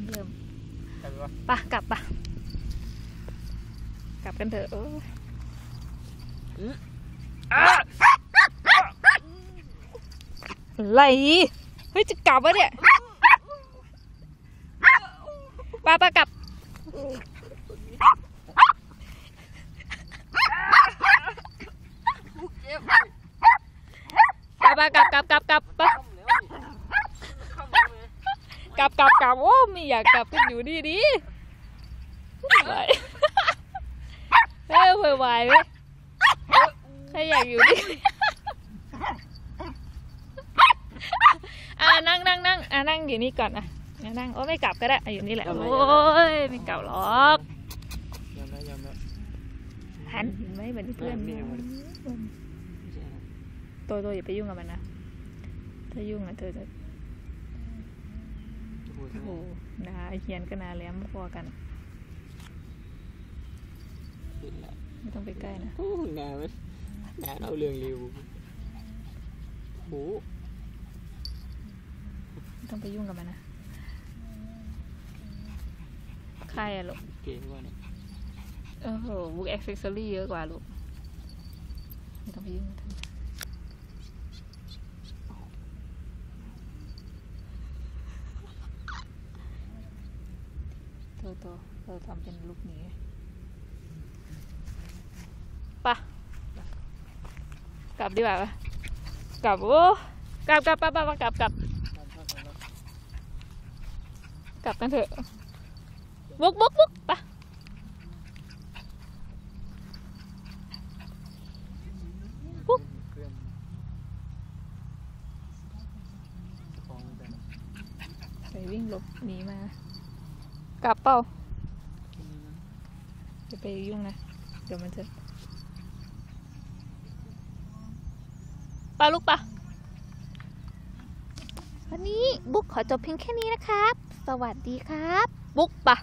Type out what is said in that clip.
มเริ่มใช่ไหมวะปะกลับปะกลับกันเถอะโอ้ยอะไรเฮ้ยจะกลับวะเนี่ยปะปะกลับปะปะกลับกลับกลับกลับปะ กลับกลับกลับโอ้ไม่อยากกลับกันอยู่ดีดีไหวเฮ้ยไหวไหวเว้ยใครอยากอยู่ดีอ่านั่งนั่งนั่งอ่านั่งอยู่นี่ก่อนอะอะนั่งโอ้ไม่กลับก็ได้อะอยู่นี่แหละโอ้ยไม่กลับหรอกยอมแล้วยอมแล้วหันเห็นไหมเหมือนที่เพื่อนไม่ไม่ไม่ตัวตัวอย่าไปยุ่งกับมันนะถ้ายุ่งอะเธอจะ โอ้โหโอ้โหนาเฮียนก็นาแหลมพอกันไม่ต้องไปใกล้นะโอ้หนามันหนาเอาเรื่องเร็วโอ้ไม่ต้องไปยุ่งกับมันนะใครอะลูกเก่งกว่าเนี่ยโอ้โหบุ๊กแอคเซสซอรี่เยอะกว่าลูกไม่ต้องไปยุ่งกับ อโตโตเราทำเป็นลูกหมีปะกลับดีกว่าปะกลับโอ้กลับกลับปะปะปะกลับกลับกลับกันเถอะบุกบุกบุกปะปุ๊บเพื่อนฟ้องกันไปวิ่งหลบหนีมา กลับเปล่าจะไปยุ่งนะ เดี๋ยวมันจะปลาลูกปะวันนี้บุ๊กขอจบเพียงแค่นี้นะครับ สวัสดีครับ บุ๊กปะ